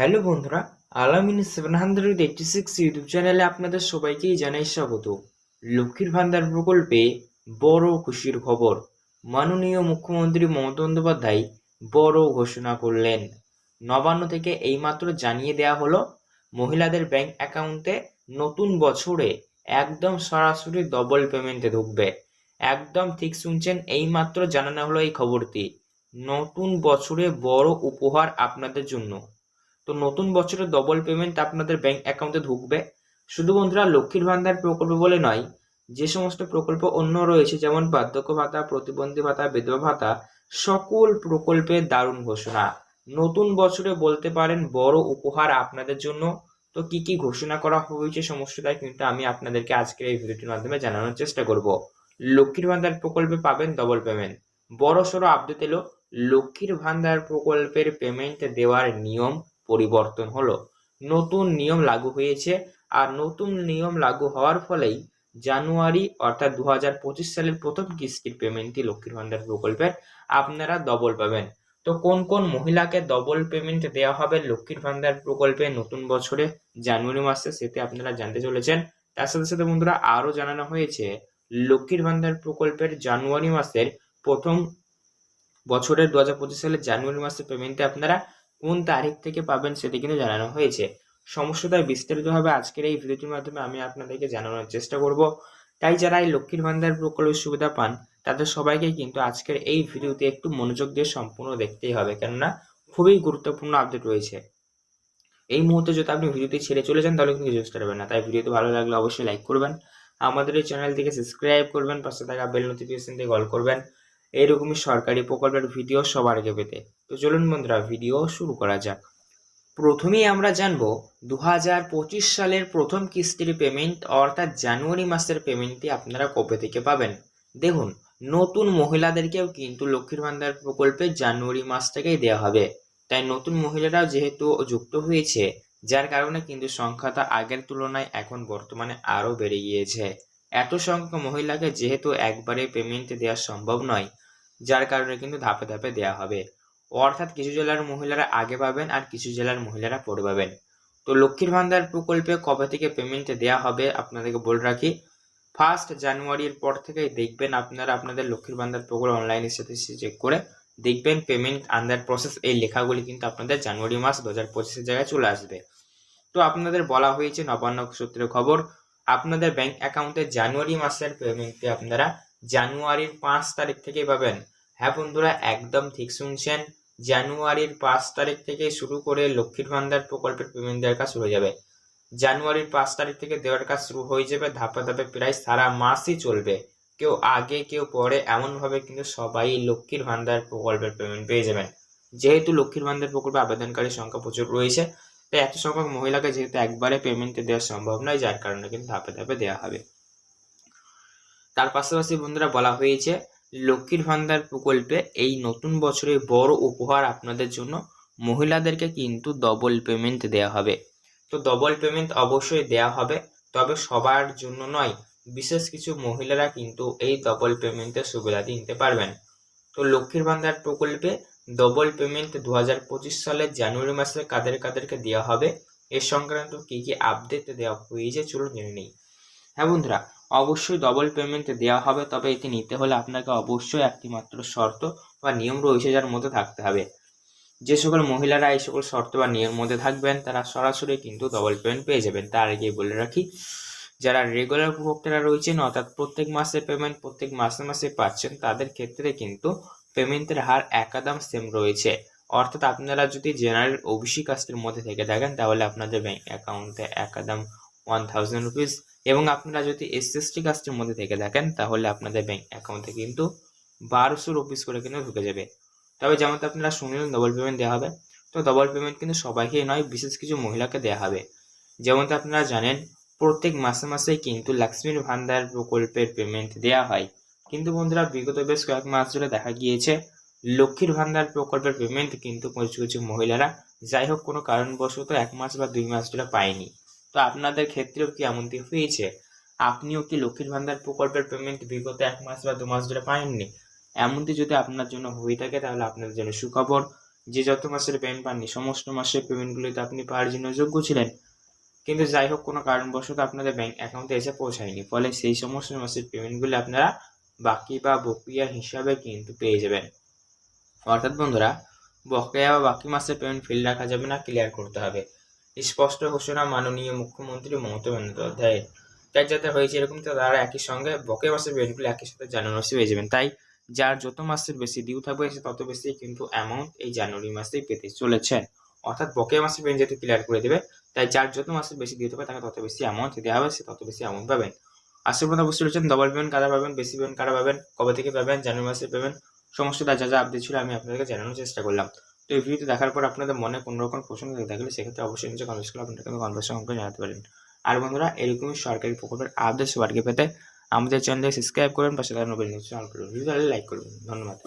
Hello বন্ধুরা, Alamin seven hundred eighty six YouTube চ্যানেলে আপনাদের সবাইকেই জানাই স্বাগত। লক্ষ্মীর ভান্ডার প্রকল্পে বড় খুশির খবর। মাননীয় মুখ্যমন্ত্রী মমতা বন্দ্যোপাধ্যায় বড় ঘোষণা করলেন। নবান্ন থেকে এইমাত্র জানিয়ে দেওয়া হলো, মহিলাদের ব্যাংক অ্যাকাউন্টে নতুন বছরে একদম সরাসরি ডবল পেমেন্টে ঢুকবে। একদম ঠিক শুনছেন, এইমাত্র জানানো হলো এই খবরটি। নতুন বছরে বড় উপহার আপনাদের জন্য। তো নতুন বছরে ডবল পেমেন্ট আপনাদের ব্যাংক অ্যাকাউন্টে ঢুকবে। শুধু বন্ধুরা, লক্ষ্মীর ভান্ডার প্রকল্প বলে নয়, যে সমস্ত প্রকল্প অন্য রয়েছে, যেমন বার্ধক্য ভাতা, প্রতিবন্ধী ভাতা, বিধবা ভাতা, সকল প্রকল্পের দারুণ ঘোষণা। নতুন বছরে বলতে পারেন বড় উপহার আপনাদের জন্য। তো কি কি ঘোষণা করা হয়েছে সমস্তটাই কিন্তু আমি আপনাদেরকে আজকের এই ভিডিওটির মাধ্যমে জানানোর চেষ্টা করব। লক্ষ্মীর ভান্ডার প্রকল্পে পাবেন ডবল পেমেন্ট বড় সড়ো আপডেট এলো। লক্ষ্মীর ভান্ডার প্রকল্পের পেমেন্ট দেওয়ার নিয়ম পরিবর্তন হলো। নতুন নিয়ম লাগু হয়েছে আর নতুন নিয়ম লাগু হওয়ার ফলেই জানুয়ারি অর্থাৎ দু হাজার পঁচিশ সালের প্রথম কিস্তির পেমেন্টটি লক্ষ্মীর ভান্ডার প্রকল্পের আপনারা ডবল পাবেন। তো কোন কোন মহিলাকে ডবল পেমেন্ট দেওয়া হবে লক্ষ্মীর ভান্ডার প্রকল্পে নতুন বছরে জানুয়ারি মাসে সেতে আপনারা জানতে চলেছেন। তার সাথে সাথে বন্ধুরা আরও জানানো হয়েছে, লক্ষ্মীর ভান্ডার প্রকল্পের জানুয়ারি মাসের প্রথম বছরের দু হাজার পঁচিশ সালের জানুয়ারি মাসের পেমেন্টে আপনারা কোন তারিখ থেকে পাবেন সেটি কিন্তু জানানো হয়েছে। সমস্যাটা বিস্তারিতভাবে আজকের এই ভিডিওটির মাধ্যমে আমি আপনাদেরকে জানানোর চেষ্টা করব। তাই যারা এই লক্ষ্মীর ভান্ডার প্রকল্পের সুবিধা পান, তাদের সবাইকে কিন্তু আজকের এই ভিডিওতে একটু মনোযোগ দিয়ে সম্পূর্ণ দেখতেই হবে, কেননা খুবই গুরুত্বপূর্ণ আপডেট রয়েছে। এই মুহূর্তে যদি আপনি ভিডিওটি ছেড়ে চলে যান, তাহলে কিন্তু বুঝতে পারবেন না। তাই ভিডিওটি ভালো লাগলে অবশ্যই লাইক করবেন। আমাদের এই চ্যানেলটিকে সাবস্ক্রাইব করবেন, পাশে থাকা বেল নোটিফিকেশন দিয়ে কল করবেন। এইরকমই সরকারি প্রকল্পের ভিডিও সবার আগে পেতে। তো চলুন বন্ধুরা ভিডিও শুরু করা যাক। প্রথমেই আমরা জানব দু সালের প্রথম কিস্তির পেমেন্ট অর্থাৎ জানুয়ারি মাসের পেমেন্টটি আপনারা কবে থেকে পাবেন? দেখুন, নতুন মহিলাদেরকেও কিন্তু লক্ষ্মীর ভান্ডার প্রকল্পে জানুয়ারি মাস থেকেই দেওয়া হবে। তাই নতুন মহিলারাও যেহেতু যুক্ত হয়েছে, যার কারণে কিন্তু সংখ্যাটা আগের তুলনায় এখন বর্তমানে আরও বেড়ে গিয়েছে। এত সংখ্যক মহিলাকে যেহেতু একবারে পেমেন্ট দেওয়া সম্ভব নয় যার কারণে কিন্তু ধাপে ধাপে দেওয়া হবে। অর্থাৎ কিছু জেলার মহিলারা আগে পাবেন আর কিছু জেলার মহিলারা পরে পাবেন। তো লক্ষ্মীর ভান্ডার প্রকল্পে কবে থেকে পেমেন্ট দেওয়া হবে আপনাদেরকে বলে রাখি। ফার্স্ট জানুয়ারির পর থেকেই দেখবেন আপনারা আপনাদের লক্ষ্মীর ভান্ডার প্রকল্প অনলাইনের সাথে চেক করে দেখবেন পেমেন্ট আন্ডার প্রসেস এই লেখাগুলি কিন্তু আপনাদের জানুয়ারি মাস দু হাজার পঁচিশের জায়গায় চলে আসবে। তো আপনাদের বলা হয়েছে নবান্ন সূত্রের খবর, আপনাদের ব্যাংক অ্যাকাউন্টে জানুয়ারি মাসের পেমেন্টটি আপনারা জানুয়ারির পাঁচ তারিখ থেকেই পাবেন। হ্যাঁ বন্ধুরা, একদম ঠিক শুনছেন। জানুয়ারির পাঁচ তারিখ থেকে শুরু করে লক্ষ্মীর ভান্ডার প্রকল্পের পেমেন্ট দেওয়ার কাজ শুরু হয়ে যাবে। জানুয়ারির পাঁচ তারিখ থেকে দেওয়ার কাজ শুরু হয়ে যাবে, ধাপে ধাপে প্রায় সারা মাসই চলবে। কেউ আগে, কেউ পরে, এমনভাবে কিন্তু সবাই লক্ষ্মীর ভান্ডার প্রকল্পের পেমেন্ট পেয়ে যাবেন। যেহেতু লক্ষ্মীর ভান্ডার প্রকল্পে আবেদনকারীর সংখ্যা প্রচুর রয়েছে, তাই এত সংখ্যক মহিলাকে যেহেতু একবারে পেমেন্ট দেওয়া সম্ভব নয়, যার কারণে কিন্তু ধাপে ধাপে দেওয়া হবে। তার পাশাপাশি বন্ধুরা বলা হয়েছে লক্ষ্মীর ভান্ডার প্রকল্পে এই নতুন বছরে বড় উপহার আপনাদের জন্য মহিলাদেরকে কিন্তু ডবল পেমেন্ট দেওয়া হবে। তো ডবল পেমেন্ট অবশ্যই দেওয়া হবে, তবে সবার জন্য নয়, বিশেষ কিছু মহিলারা কিন্তু এই ডবল পেমেন্টের সুবিধাটি নিতে পারবেন। তো লক্ষ্মীর ভান্ডার প্রকল্পে ডবল পেমেন্ট দু হাজার পঁচিশ সালের জানুয়ারি মাসে কাদের কাদেরকে দেওয়া হবে, এ সংক্রান্ত কী কী আপডেট দেওয়া হয়েছে চলুন জেনে নিই। হ্যাঁ বন্ধুরা অবশ্যই ডবল পেমেন্ট দেওয়া হবে, তবে এটি নিতে হলে আপনাকে অবশ্যই একটি মাত্র শর্ত বা নিয়ম রয়েছে যার মধ্যে থাকতে হবে। যে সকল মহিলারা এই সকল শর্ত বা নিয়মের মধ্যে থাকবেন, তারা সরাসরি কিন্তু ডবল পেমেন্ট পেয়ে যাবেন। তার আগে বলে রাখি, যারা রেগুলার উপভোক্তারা রয়েছেন, অর্থাৎ প্রত্যেক মাসে পেমেন্ট প্রত্যেক মাসে মাসে পাচ্ছেন, তাদের ক্ষেত্রে কিন্তু পেমেন্টের হার একাদাম সেম রয়েছে। অর্থাৎ আপনারা যদি জেনারেল ওবিসি কাস্টের মধ্যে থেকে থাকেন, তাহলে আপনাদের ব্যাঙ্ক অ্যাকাউন্টে একাদাম ওয়ান থাউজেন্ড রুপিস এবং আপনারা যদি এসএসটি কাস্টের মধ্যে থেকে থাকেন তাহলে আপনাদের ব্যাংক অ্যাকাউন্টে কিন্তু বারোশো রুপিস করে কিন্তু ঢুকে যাবে। তবে যেমনটা আপনারা শুনলেন ডবল পেমেন্ট দেওয়া হবে। তো ডবল পেমেন্ট কিন্তু সবাইকে নয়, বিশেষ কিছু মহিলাকে দেওয়া হবে। যেমনটা আপনারা জানেন, প্রত্যেক মাসে মাসে কিন্তু লক্ষ্মীর ভান্ডার প্রকল্পের পেমেন্ট দেওয়া হয়। কিন্তু বন্ধুরা, বিগত বেশ কয়েক মাস ধরে দেখা গিয়েছে, লক্ষ্মীর ভান্ডার প্রকল্পের পেমেন্ট কিন্তু কিছু কিছু মহিলারা, যাই হোক কোনো কারণবশত এক মাস বা দুই মাস ধরে পায়নি। তো আপনাদের ক্ষেত্রেও কি এমনটি হয়েছে? আপনিও কি লক্ষ্মীর ভান্ডার প্রকল্পের পেমেন্ট বিগত এক মাস বা দু মাস ধরে পাননি? এমনটি যদি আপনার জন্য হয়ে থাকে তাহলে আপনাদের জন্য সুখবর। যে যত মাসের পেমেন্ট পাননি, সমস্ত মাসের পেমেন্টগুলিতে আপনি পাওয়ার জন্য যোগ্য ছিলেন। কিন্তু যাই হোক, কোনো কারণবশত আপনাদের ব্যাংক অ্যাকাউন্টে এসে পৌঁছায়নি। ফলে সেই সমস্ত মাসের পেমেন্টগুলি আপনারা বাকি বা বকেয়া হিসাবে কিন্তু পেয়ে যাবেন। অর্থাৎ বন্ধুরা, বকেয়া বা বাকি মাসের পেমেন্ট ফেল রাখা যাবে না ক্লিয়ার করতে হবে। স্পষ্ট ঘোষণা মাননীয় মুখ্যমন্ত্রী মমতা বন্দ্যোপাধ্যায়ের। তাই যাতে হয়েছে এরকম, তো তারা একই সঙ্গে বকে মাসের পেমেন্টগুলো একই সাথে জানুয়ারি মাসে পেয়ে যাবেন। তাই যার যত মাসের বেশি ডিউ থাকবে সে তত বেশি কিন্তু অ্যামাউন্ট এই জানুয়ারি মাসেই পেতে চলেছেন। অর্থাৎ বকে মাসের পেমেন্ট যেহেতু ক্লিয়ার করে দেবে, তাই যার যত মাসের বেশি ডিউ থাকবে তাকে তত বেশি অ্যামাউন্ট দেওয়া হবে, সে তত বেশি অ্যামাউন্ট পাবেন। আশা করি বুঝতে পেরেছেন ডবল পেমেন্ট কারা পাবেন, বেশি পেমেন্ট কারা পাবেন, কবে থেকে পাবেন, জানুয়ারি মাসে পাবেন সমস্ত যা যা আপডেট ছিল আমি আপনাদেরকে জানানোর চেষ্টা করলাম। তো এই ভিডিওটি দেখার পর আপনাদের মনে কোনো রকম প্রশ্ন থেকে থাকলে সেক্ষেত্রে অবশ্যই নিচে কমেন্টস করে কনভার্সেশন আমাকে জানাতে পারেন। আর বন্ধুরা, এরকমই সরকারি প্রকল্পের আপডেট সবারকে পেতে আমাদের চ্যানেলে সাবস্ক্রাইব করবেন পাশে তার নোবেল নিউজ ভিডিও লাইক করবেন ধন্যবাদ।